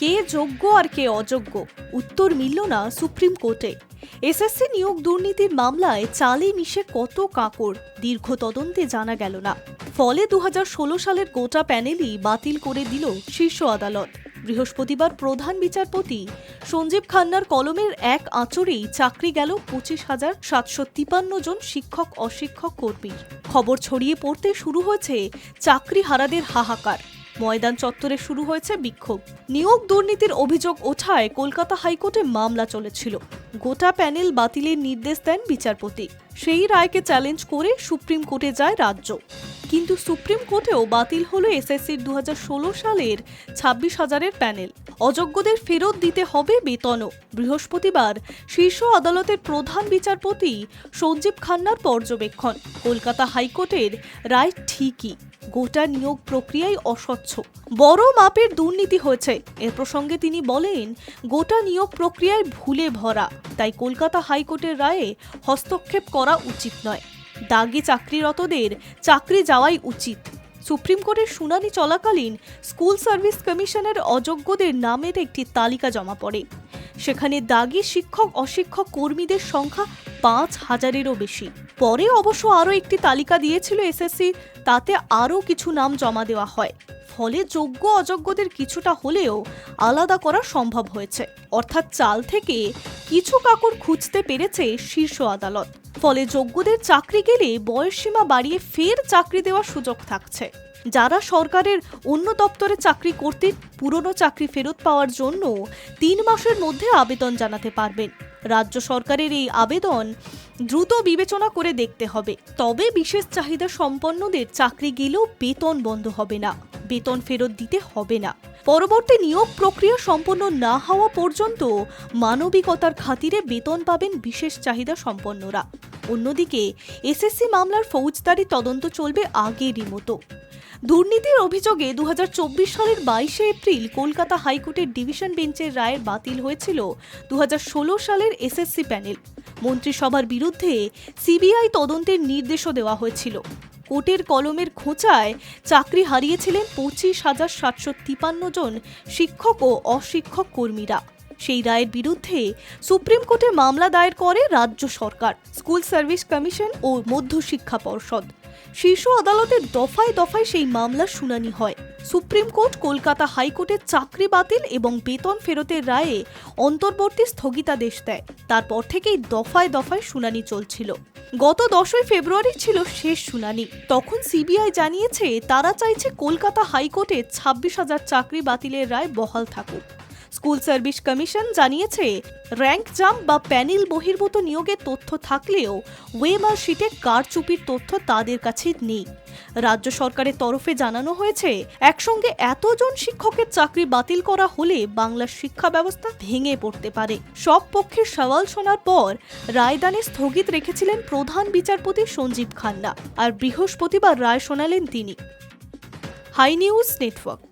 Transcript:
কে যোগ্য আর কে অযোগ্য? উত্তর মিলল না সুপ্রিম কোর্টে। এসএসসি নিয়োগ দুর্নীতির মামলায় চালে মিশে কত কাকড় দীর্ঘ তদন্তে জানা গেল না। ফলে দু হাজার ষোলো সালের গোটা প্যানেলই বাতিল করে দিল শীর্ষ আদালত। বৃহস্পতিবার প্রধান বিচারপতি সঞ্জীব খান্নার কলমের এক আঁচড়েই চাকরি গেল পঁচিশ হাজার সাতশো তিপান্ন জন শিক্ষক অশিক্ষক কর্মীর। খবর ছড়িয়ে পড়তে শুরু হয়েছে চাকরি হারাদের হাহাকার। ময়দান চত্বরে শুরু হয়েছে বিক্ষোভ। নিয়োগ দুর্নীতির অভিযোগ ওঠায় কলকাতা হাইকোর্টে মামলা চলেছিল। গোটা প্যানেল বাতিলের নির্দেশ দেন বিচারপতি। সেই রায়কে চ্যালেঞ্জ করে সুপ্রিম কোর্টে যায় রাজ্য। কিন্তু সুপ্রিম কোর্টেও বাতিল হলো এসএসসির দু হাজার ষোলো সালের ছাব্বিশ হাজারের প্যানেল। অযোগ্যদের ফেরত দিতে হবে বেতনও। বৃহস্পতিবার শীর্ষ আদালতের প্রধান বিচারপতি সঞ্জীব খান্নার পর্যবেক্ষণ। কলকাতা হাইকোর্টের রায় ঠিকই। গোটা নিয়োগ প্রক্রিয়াই অস্বচ্ছ। বড় মাপের দুর্নীতি হয়েছে। এর প্রসঙ্গে তিনি বলেন, গোটা নিয়োগ প্রক্রিয়ায় ভুলে ভরা, তাই কলকাতা হাইকোর্টের রায়ে হস্তক্ষেপ করা উচিত নয়। দাগি চাকরিরতদের চাকরি যাওয়াই উচিত। সুপ্রিম কোর্টের শুনানি চলাকালীন স্কুল সার্ভিস কমিশনের অযোগ্যদের নামের একটি তালিকা জমা পড়ে। সেখানে দাগি শিক্ষক অশিক্ষক কর্মীদের সংখ্যা পাঁচ হাজারেরও বেশি। পরে অবশ্য আরও একটি তালিকা দিয়েছিল এসএসসি, তাতে আরও কিছু নাম জমা দেওয়া হয়। ফলে যোগ্য অযোগ্যদের কিছুটা হলেও আলাদা করা সম্ভব হয়েছে। অর্থাৎ চাল থেকে কিছু কাকড় খুঁজতে পেরেছে শীর্ষ আদালত। ফলে যোগ্যদের চাকরি গেলে বয়সসীমা বাড়িয়ে ফের চাকরি দেওয়ার সুযোগ থাকছে। যারা সরকারের অন্য দপ্তরে চাকরি করতে পুরনো চাকরি ফেরত পাওয়ার জন্য তিন মাসের মধ্যে আবেদন জানাতে পারবেন। রাজ্য সরকারের এই আবেদন দ্রুত বিবেচনা করে দেখতে হবে। তবে বিশেষ চাহিদা সম্পন্নদের চাকরি গেলেও বেতন বন্ধ হবে না। বেতন ফেরত দিতে হবে না। পরবর্তী নিয়োগ প্রক্রিয়া সম্পন্ন না হওয়া পর্যন্ত মানবিকতার খাতিরে বেতন পাবেন বিশেষ চাহিদা সম্পন্নরা। অন্যদিকে, এসএসসি মামলার ফৌজদারি তদন্ত চলবে আগেরই মতো। দুর্নীতির অভিযোগে দু হাজার চব্বিশ সালের বাইশে এপ্রিল কলকাতা হাইকোর্টের ডিভিশন বেঞ্চের রায়ের বাতিল হয়েছিল দু হাজার ষোলো সালের এসএসসি প্যানেল। মন্ত্রিসভার বিরুদ্ধে সিবিআই তদন্তের নির্দেশও দেওয়া হয়েছিল। কোর্টের কলমের খোঁচায় চাকরি হারিয়েছিলেন পঁচিশ হাজার সাতশো তিপান্ন জন শিক্ষক ও অশিক্ষক কর্মীরা। সেই রায়ের বিরুদ্ধে সুপ্রিম কোর্টে মামলা দায়ের করে রাজ্য সরকার, স্কুল সার্ভিস কমিশন ও মধ্যশিক্ষা পর্ষদ। শীর্ষ আদালতের দফায় দফায় সেই মামলার শুনানি হয়। সুপ্রিম কোর্ট, কলকাতা হাইকোর্টের চাকরি বাতিল এবং বেতন ফেরতের রায়ে অন্তর্বর্তী স্থগিতাদেশ দেয়। তারপর থেকেই দফায় দফায় শুনানি চলছিল। গত দশই ফেব্রুয়ারি ছিল শেষ শুনানি। তখন সিবিআই জানিয়েছে, তারা চাইছে কলকাতা হাইকোর্টে ছাব্বিশ হাজার চাকরি বাতিলের রায় বহাল থাকুক। স্কুল সার্ভিস কমিশন জানিয়েছে, র্যাঙ্ক জাম্প বা প্যানেল বহির্ভূত নিয়োগের তথ্য থাকলেও ওয়েমার শিটে কারচুপির তথ্য তাদের কাছে নেই। রাজ্য সরকারের তরফে জানানো হয়েছে, একসঙ্গে এতজন শিক্ষকের চাকরি বাতিল করা হলে বাংলার শিক্ষা ব্যবস্থা ভেঙে পড়তে পারে। সব পক্ষের সওয়াল শোনার পর রায়দানে স্থগিত রেখেছিলেন প্রধান বিচারপতি সঞ্জীব খান্না, আর বৃহস্পতিবার রায় শোনালেন তিনি। Hi news network.